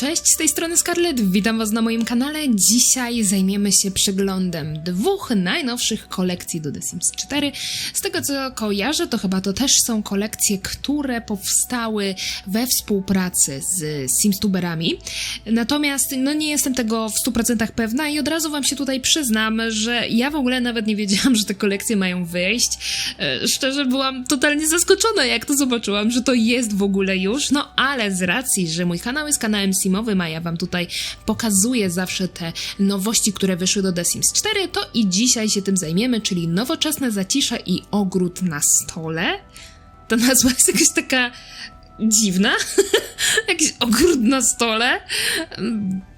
Cześć, z tej strony Scarlett, witam Was na moim kanale. Dzisiaj zajmiemy się przeglądem dwóch najnowszych kolekcji do The Sims 4. Z tego co kojarzę, to chyba to też są kolekcje, które powstały we współpracy z Simstuberami. Natomiast no nie jestem tego w 100% pewna i od razu Wam się tutaj przyznam, że ja w ogóle nawet nie wiedziałam, że te kolekcje mają wyjść. E, Szczerze byłam totalnie zaskoczona, jak to zobaczyłam, że to jest w ogóle już. No ale z racji, że mój kanał jest kanałem Simowym, a ja Wam tutaj pokazuję zawsze te nowości, które wyszły do The Sims 4, to i dzisiaj się tym zajmiemy, czyli nowoczesne zacisze i ogród na stole. Ta nazwa jest jakaś taka dziwna. Jakiś ogród na stole.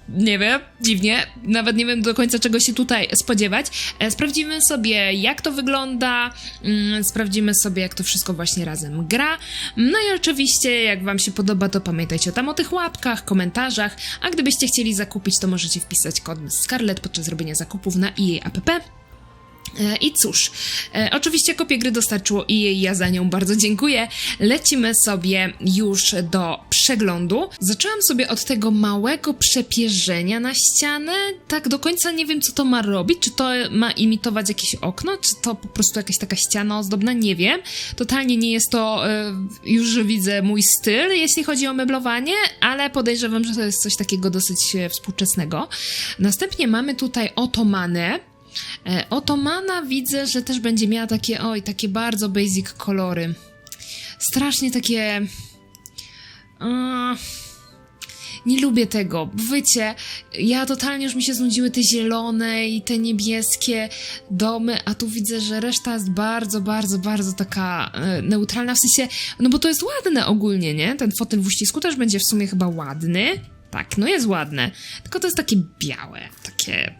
Nie wiem, dziwnie. Nawet nie wiem do końca czego się tutaj spodziewać. E, Sprawdzimy sobie, jak to wygląda. mm, Sprawdzimy sobie, jak to wszystko właśnie razem gra. No i oczywiście, jak Wam się podoba, to pamiętajcie tam o tych łapkach, komentarzach. A gdybyście chcieli zakupić, to możecie wpisać kod Scarlett podczas robienia zakupów na EA app. E, I cóż, e, oczywiście kopię gry dostarczyło i ja za nią bardzo dziękuję. Lecimy sobie już do przeglądu. Zaczęłam sobie od tego małego przepierzenia na ścianę. Tak do końca nie wiem, co to ma robić. Czy to ma imitować jakieś okno, czy to po prostu jakaś taka ściana ozdobna, nie wiem. Totalnie nie jest to, e, już widzę, mój styl, jeśli chodzi o meblowanie, ale podejrzewam, że to jest coś takiego dosyć współczesnego. Następnie mamy tutaj otomanę. E, Otomana widzę, że też będzie miała takie, oj, takie bardzo basic kolory. Strasznie takie. Nie lubię tego. Wiecie, ja totalnie już mi się znudziły te zielone i te niebieskie domy, a tu widzę, że reszta jest bardzo, bardzo, bardzo taka e, neutralna. W sensie, no bo to jest ładne ogólnie, nie? Ten fotel w uścisku też będzie w sumie chyba ładny. Tak, no jest ładne. Tylko to jest takie białe, takie.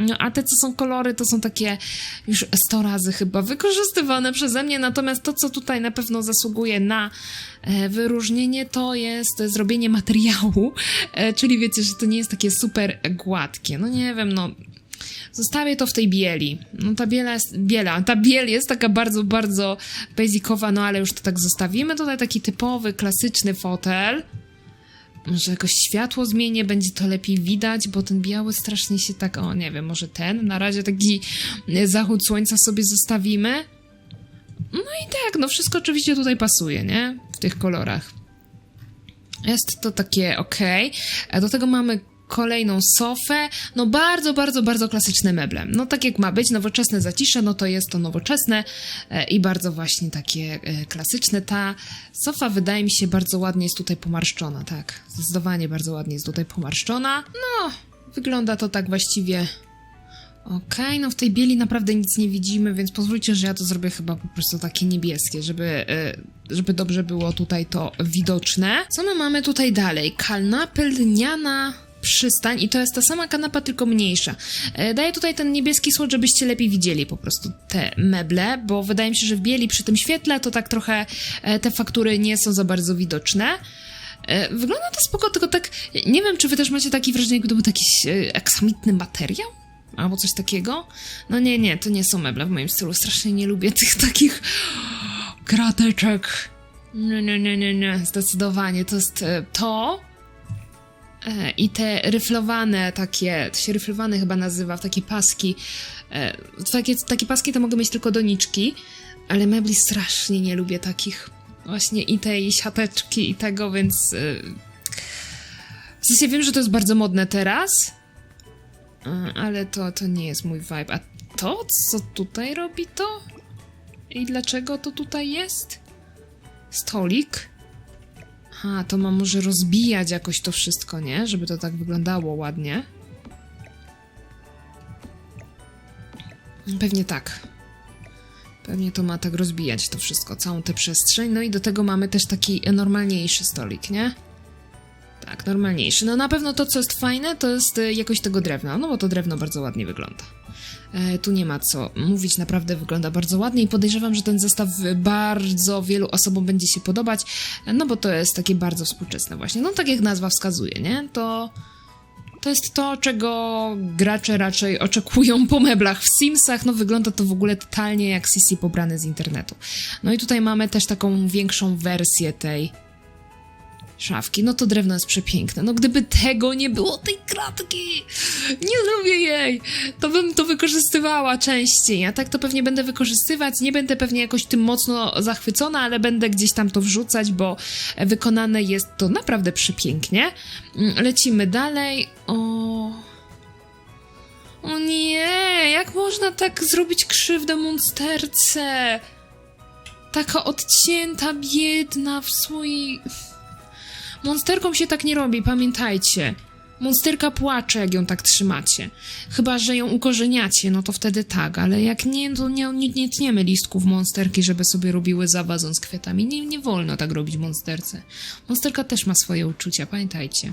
No, a te, co są kolory, to są takie już 100 razy chyba wykorzystywane przeze mnie, natomiast to, co tutaj na pewno zasługuje na e, wyróżnienie, to jest zrobienie materiału, e, czyli wiecie, że to nie jest takie super gładkie. No nie wiem, no... Zostawię to w tej bieli. No ta biela jest, biela, ta biel jest taka bardzo, bardzo basicowa, no ale już to tak zostawimy. Tutaj taki typowy, klasyczny fotel. Może jakoś światło zmienię, będzie to lepiej widać, bo ten biały strasznie się tak, o nie wiem, może ten, na razie taki e, zachód słońca sobie zostawimy. No i tak, no wszystko oczywiście tutaj pasuje, nie? W tych kolorach. Jest to takie ok. Do tego mamy kolejną sofę. No bardzo, bardzo, bardzo klasyczne meble. No tak jak ma być, nowoczesne zacisze, no to jest to nowoczesne e, i bardzo właśnie takie e, klasyczne. Ta sofa wydaje mi się bardzo ładnie jest tutaj pomarszczona, tak. Zdecydowanie bardzo ładnie jest tutaj pomarszczona. No, wygląda to tak właściwie Okej, no w tej bieli naprawdę nic nie widzimy, więc pozwólcie, że ja to zrobię chyba po prostu takie niebieskie, żeby, e, żeby dobrze było tutaj to widoczne. Co my mamy tutaj dalej? Kanapy lniana przystań i to jest ta sama kanapa, tylko mniejsza. E, Daję tutaj ten niebieski słod, żebyście lepiej widzieli po prostu te meble, bo wydaje mi się, że w bieli przy tym świetle to tak trochę e, te faktury nie są za bardzo widoczne. E, Wygląda to spoko, tylko tak nie wiem, czy wy też macie takie wrażenie, jakby to był jakiś aksamitny materiał? Albo coś takiego? No nie, nie, to nie są meble w moim stylu. Strasznie nie lubię tych takich krateczek. Nie, nie, nie, nie, nie. Zdecydowanie. To jest to. E, I te ryflowane takie, to się ryflowane chyba nazywa, w takie paski. E, takie, takie paski to mogą mieć tylko doniczki, ale mebli strasznie nie lubię takich. Właśnie i tej siateczki i tego, więc... e, W sensie wiem, że to jest bardzo modne teraz, e, ale to, to nie jest mój vibe. A to, co tutaj robi to? I dlaczego to tutaj jest? Stolik? A, to ma może rozbijać jakoś to wszystko, nie? Żeby to tak wyglądało ładnie. Pewnie tak. Pewnie to ma tak rozbijać to wszystko, całą tę przestrzeń. No i do tego mamy też taki normalniejszy stolik, nie? Tak, normalniejszy. No na pewno to, co jest fajne, to jest e, jakość tego drewna, no bo to drewno bardzo ładnie wygląda. E, tu nie ma co mówić, naprawdę wygląda bardzo ładnie i podejrzewam, że ten zestaw bardzo wielu osobom będzie się podobać, no bo to jest takie bardzo współczesne właśnie. No tak jak nazwa wskazuje, nie? To, to jest to, czego gracze raczej oczekują po meblach w Simsach. No wygląda to w ogóle totalnie jak CC pobrane z internetu. No i tutaj mamy też taką większą wersję tej szafki. No to drewno jest przepiękne. No gdyby tego nie było, tej kratki, nie lubię jej, to bym to wykorzystywała częściej. A tak to pewnie będę wykorzystywać. Nie będę pewnie jakoś tym mocno zachwycona, ale będę gdzieś tam to wrzucać, bo wykonane jest to naprawdę przepięknie. Mm, Lecimy dalej. O. O nie, jak można tak zrobić krzywdę monsterce? Taka odcięta, biedna w swojej... Monsterkom się tak nie robi, pamiętajcie. Monsterka płacze, jak ją tak trzymacie. Chyba, że ją ukorzeniacie, no to wtedy tak, ale jak nie, to nie, nie, nie tniemy listków monsterki, żeby sobie robiły zawazon z kwiatami. Nie, nie wolno tak robić monsterce. Monsterka też ma swoje uczucia, pamiętajcie.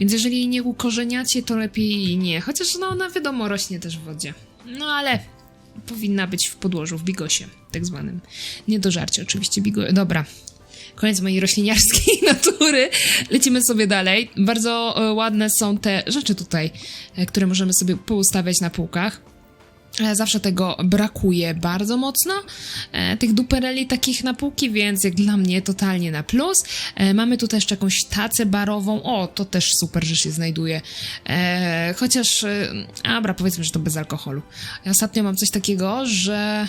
Więc jeżeli jej nie ukorzeniacie, to lepiej nie. Chociaż no ona wiadomo rośnie też w wodzie. No ale powinna być w podłożu, w bigosie, tak zwanym. Nie do żarcia oczywiście, bigo... Dobra. Koniec mojej rośliniarskiej natury. Lecimy sobie dalej. Bardzo e, ładne są te rzeczy tutaj, e, które możemy sobie poustawiać na półkach. E, Zawsze tego brakuje bardzo mocno, tych dupereli takich na półki, więc jak dla mnie totalnie na plus. Mamy tu też jakąś tacę barową, o, to też super, że się znajduje. Chociaż, dobra, powiedzmy, że to bez alkoholu. Ja ostatnio mam coś takiego, że...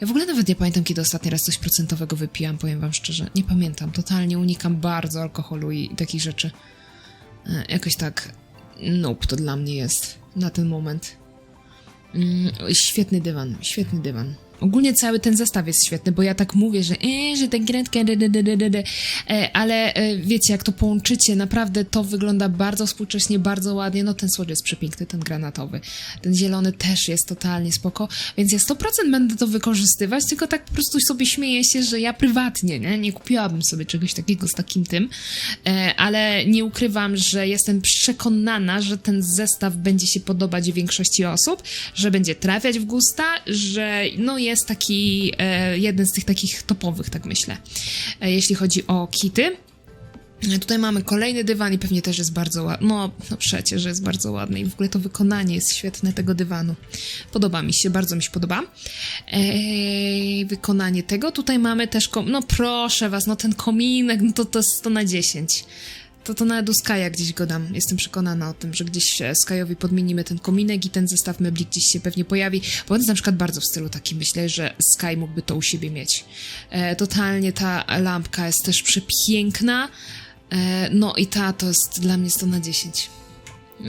Ja w ogóle nawet nie pamiętam, kiedy ostatni raz coś procentowego wypijam, powiem wam szczerze. Nie pamiętam, totalnie unikam bardzo alkoholu i takich rzeczy. E, jakoś tak, nope, to dla mnie jest na ten moment. Mm, świetny dywan, świetny dywan. Ogólnie cały ten zestaw jest świetny, bo ja tak mówię, że e, że ten gretkę. E, ale e, wiecie, jak to połączycie, naprawdę to wygląda bardzo współcześnie, bardzo ładnie. No ten słodź jest przepiękny, ten granatowy. Ten zielony też jest totalnie spoko, więc ja 100% będę to wykorzystywać, tylko tak po prostu sobie śmieję się, że ja prywatnie, nie, nie kupiłabym sobie czegoś takiego z takim tym, e, ale nie ukrywam, że jestem przekonana, że ten zestaw będzie się podobać większości osób, że będzie trafiać w gusta, że no taki e, jeden z tych takich topowych, tak myślę, e, jeśli chodzi o kity. Tutaj mamy kolejny dywan i pewnie też jest bardzo ładny. No, no przecież, jest bardzo ładny i w ogóle to wykonanie jest świetne tego dywanu. Podoba mi się, bardzo mi się podoba. Wykonanie tego. Tutaj mamy też, no proszę was, no ten kominek, no to to jest 100 na 10. To to nawet do Skaja gdzieś go dam. Jestem przekonana o tym, że gdzieś e, Skajowi podmienimy ten kominek i ten zestaw mebli gdzieś się pewnie pojawi, bo on jest na przykład bardzo w stylu takim. Myślę, że Sky mógłby to u siebie mieć. E, totalnie ta lampka jest też przepiękna. E, no i ta to jest dla mnie 100 na 10.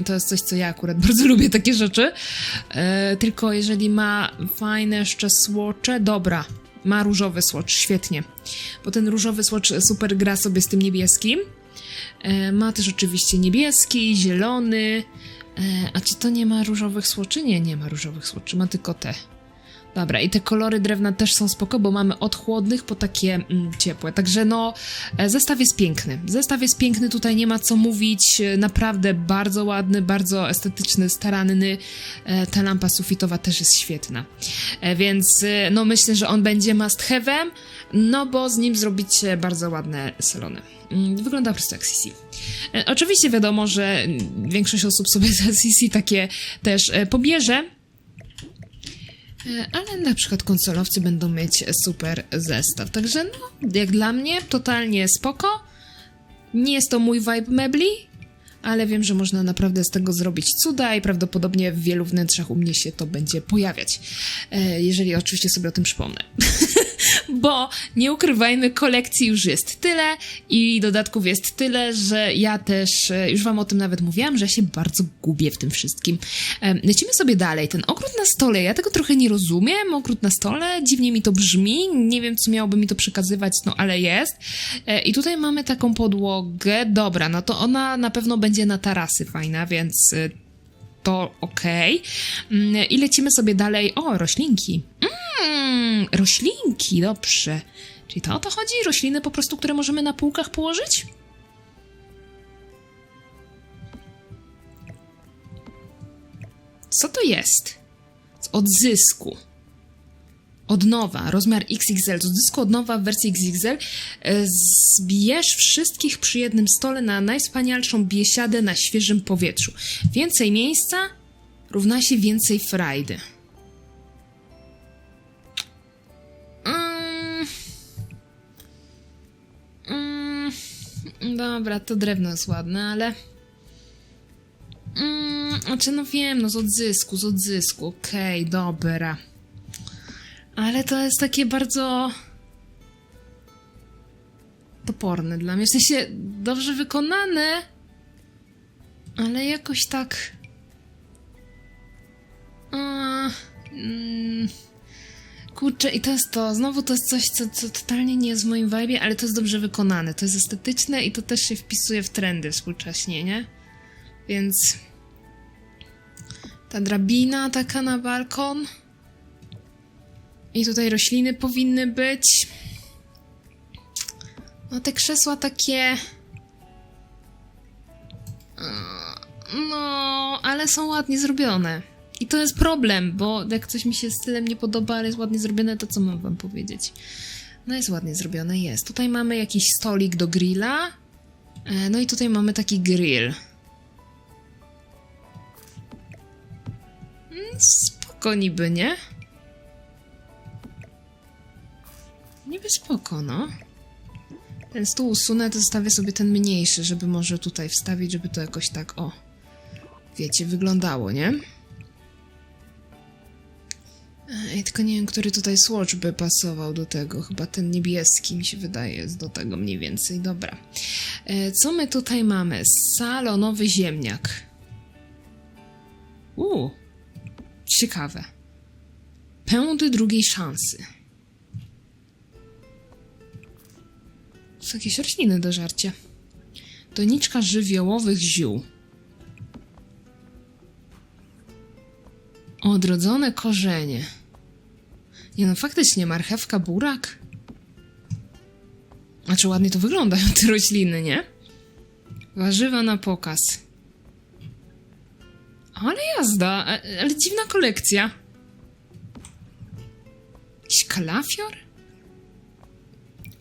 To jest coś, co ja akurat bardzo lubię, takie rzeczy. E, tylko jeżeli ma fajne jeszcze słocze, dobra. Ma różowy słocz, świetnie. Bo ten różowy słocz super gra sobie z tym niebieskim. E, ma też oczywiście niebieski, zielony. E, a czy to nie ma różowych słoczy? Nie, nie ma różowych słoczy, ma tylko te. Dobra, i te kolory drewna też są spoko, bo mamy od chłodnych po takie mm, ciepłe. Także no, e, zestaw jest piękny. Zestaw jest piękny, tutaj nie ma co mówić. e, Naprawdę bardzo ładny, bardzo estetyczny, staranny. E, Ta lampa sufitowa też jest świetna. Więc no myślę, że on będzie must have'em, no bo z nim zrobicie bardzo ładne salony. Mm, Wygląda po prostu jak CC. Oczywiście wiadomo, że większość osób sobie za CC takie też pobierze, ale na przykład konsolowcy będą mieć super zestaw. Także no, jak dla mnie, totalnie spoko. Nie jest to mój vibe mebli, ale wiem, że można naprawdę z tego zrobić cuda i prawdopodobnie w wielu wnętrzach u mnie się to będzie pojawiać. E, jeżeli oczywiście sobie o tym przypomnę. Bo nie ukrywajmy, kolekcji już jest tyle i dodatków jest tyle, że ja też, e, już wam o tym nawet mówiłam, że się bardzo gubię w tym wszystkim. Lecimy sobie dalej. Ten ogród na stole, ja tego trochę nie rozumiem. Ogród na stole, dziwnie mi to brzmi, nie wiem, co miałoby mi to przekazywać, no ale jest. E, I tutaj mamy taką podłogę, dobra, no to ona na pewno będzie na tarasy fajna, więc e, to okej. Mm, I lecimy sobie dalej. O, roślinki. Mm, roślinki, dobrze. Czyli to o to chodzi? Rośliny po prostu, które możemy na półkach położyć? Co to jest? Z odzysku. Od nowa, rozmiar XXL. Z odzysku od nowa w wersji XXL. e, Zbierz wszystkich przy jednym stole na najwspanialszą biesiadę na świeżym powietrzu. Więcej miejsca równa się więcej frajdy. Dobra, to drewno jest ładne, ale... Mm, znaczy, no wiem, no z odzysku, z odzysku, okej, dobra. Ale to jest takie bardzo... toporne dla mnie, w sensie dobrze wykonane, ale jakoś tak... A, mm, kurczę, i to jest to. Znowu to jest coś, co, co totalnie nie jest w moim vibe, ale to jest dobrze wykonane. To jest estetyczne i to też się wpisuje w trendy współcześnie, nie? Więc ta drabina taka na balkon. I tutaj rośliny powinny być. No te krzesła takie. No, ale są ładnie zrobione. To jest problem, bo jak coś mi się stylem nie podoba, ale jest ładnie zrobione, to co mam wam powiedzieć? No jest ładnie zrobione, jest. Tutaj mamy jakiś stolik do grilla. E, No i tutaj mamy taki grill. Mm, Spoko niby, nie? Niby spoko, no. Ten stół usunę, to zostawię sobie ten mniejszy, żeby może tutaj wstawić, żeby to jakoś tak, o, wiecie, wyglądało, nie? Ej, tylko nie wiem, który tutaj swatch by pasował do tego. Chyba ten niebieski mi się wydaje jest do tego mniej więcej. Dobra. E, co my tutaj mamy? Salonowy ziemniak. Uuu, ciekawe. Pędy drugiej szansy. Są jakieś rośliny do żarcia. Doniczka żywiołowych ziół. Odrodzone korzenie. Nie no, faktycznie, marchewka, burak. Znaczy, ładnie to wyglądają te rośliny, nie? Warzywa na pokaz. Ale jazda, a- ale dziwna kolekcja. Jakiś kalafior?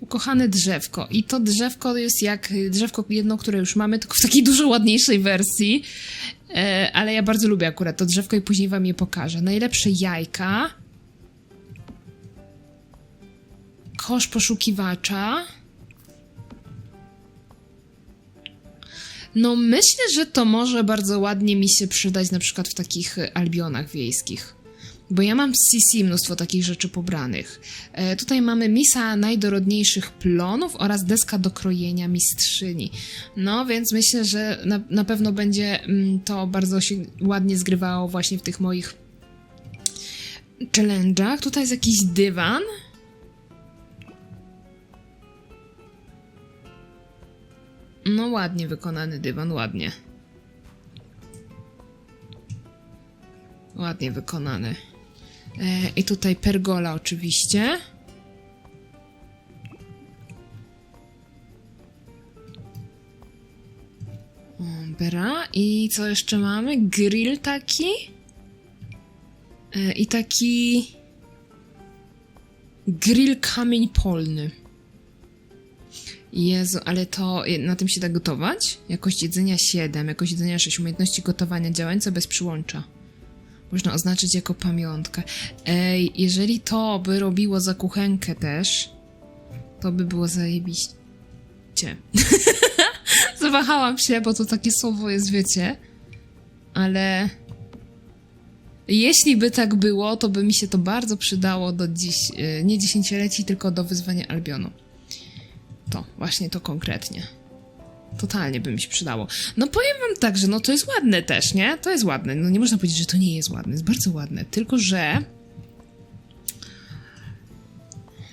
Ukochane drzewko. I to drzewko jest jak drzewko jedno, które już mamy, tylko w takiej dużo ładniejszej wersji. E, ale ja bardzo lubię akurat to drzewko i później wam je pokażę. Najlepsze jajka. Kosz poszukiwacza. No myślę, że to może bardzo ładnie mi się przydać na przykład w takich e, albionach wiejskich. Bo ja mam w CC mnóstwo takich rzeczy pobranych. E, tutaj mamy misa najdorodniejszych plonów oraz deska do krojenia mistrzyni. No więc myślę, że na, na pewno będzie mm, to bardzo się ładnie zgrywało właśnie w tych moich challenge'ach. Tutaj jest jakiś dywan. Ładnie wykonany dywan, ładnie. Ładnie wykonany. E, I tutaj pergola oczywiście. Dobra. I co jeszcze mamy? Grill taki. E, I taki... Grill kamień polny. Jezu, ale to na tym się da gotować? Jakość jedzenia 7, jakość jedzenia 6, umiejętności gotowania działające bez przyłącza. Można oznaczyć jako pamiątkę. Ej, jeżeli to by robiło za kuchenkę też, to by było zajebiście. Zawahałam się, bo to takie słowo jest, wiecie. Ale jeśli by tak było, to by mi się to bardzo przydało do dziś, y, nie dziesięcioleci, tylko do wyzwania Albionu. To, właśnie to konkretnie. Totalnie by mi się przydało. No powiem wam tak, że no to jest ładne też, nie? To jest ładne. No nie można powiedzieć, że to nie jest ładne. Jest bardzo ładne. Tylko, że...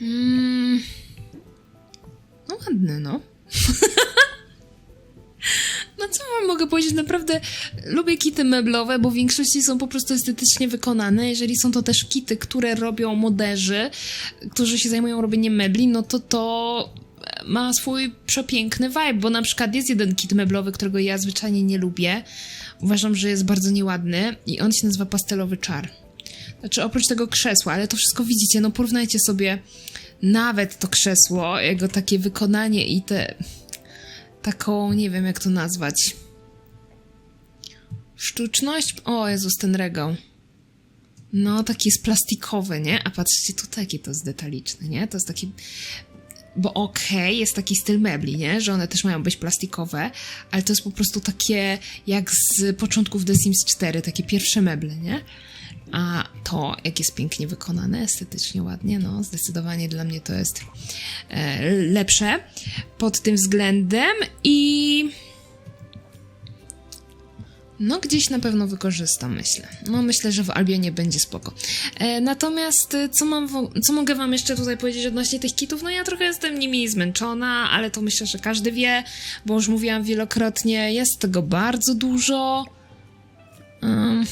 Mm... No ładne, no. No co wam mogę powiedzieć? Naprawdę lubię kity meblowe, bo w większości są po prostu estetycznie wykonane. Jeżeli są to też kity, które robią moderzy, którzy się zajmują robieniem mebli, no to to ma swój przepiękny vibe, bo na przykład jest jeden kit meblowy, którego ja zwyczajnie nie lubię. Uważam, że jest bardzo nieładny i on się nazywa pastelowy czar. Znaczy oprócz tego krzesła, ale to wszystko widzicie, no porównajcie sobie nawet to krzesło, jego takie wykonanie i te taką, nie wiem jak to nazwać. Sztuczność? O Jezus, ten regał. No, taki jest plastikowy, nie? A patrzcie tutaj, jakie to jest detaliczne, nie? To jest taki bo okej, jest taki styl mebli, nie? Że one też mają być plastikowe, ale to jest po prostu takie jak z początków The Sims 4, takie pierwsze meble, nie? A to, jak jest pięknie wykonane, estetycznie ładnie, no zdecydowanie dla mnie to jest e, lepsze pod tym względem i no, gdzieś na pewno wykorzystam, myślę. No, myślę, że w Albionie będzie spoko. E, natomiast, e, co, mam, co mogę wam jeszcze tutaj powiedzieć odnośnie tych kitów? No, ja trochę jestem nimi zmęczona, ale to myślę, że każdy wie, bo już mówiłam wielokrotnie, jest tego bardzo dużo. Um,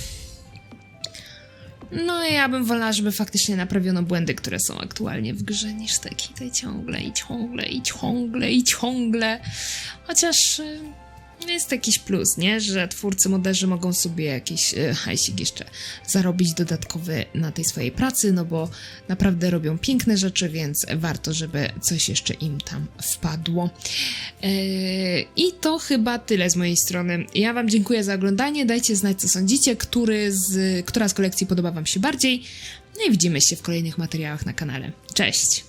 no, ja bym wolała, żeby faktycznie naprawiono błędy, które są aktualnie w grze, niż te kity ciągle i ciągle i ciągle i ciągle. Chociaż... y, jest jakiś plus, nie? Że twórcy moderzy mogą sobie jakiś e, hajsik jeszcze zarobić dodatkowy na tej swojej pracy, no bo naprawdę robią piękne rzeczy, więc warto, żeby coś jeszcze im tam wpadło. E, I to chyba tyle z mojej strony. Ja Wam dziękuję za oglądanie. Dajcie znać, co sądzicie, który z, która z kolekcji podoba Wam się bardziej. No i widzimy się w kolejnych materiałach na kanale. Cześć!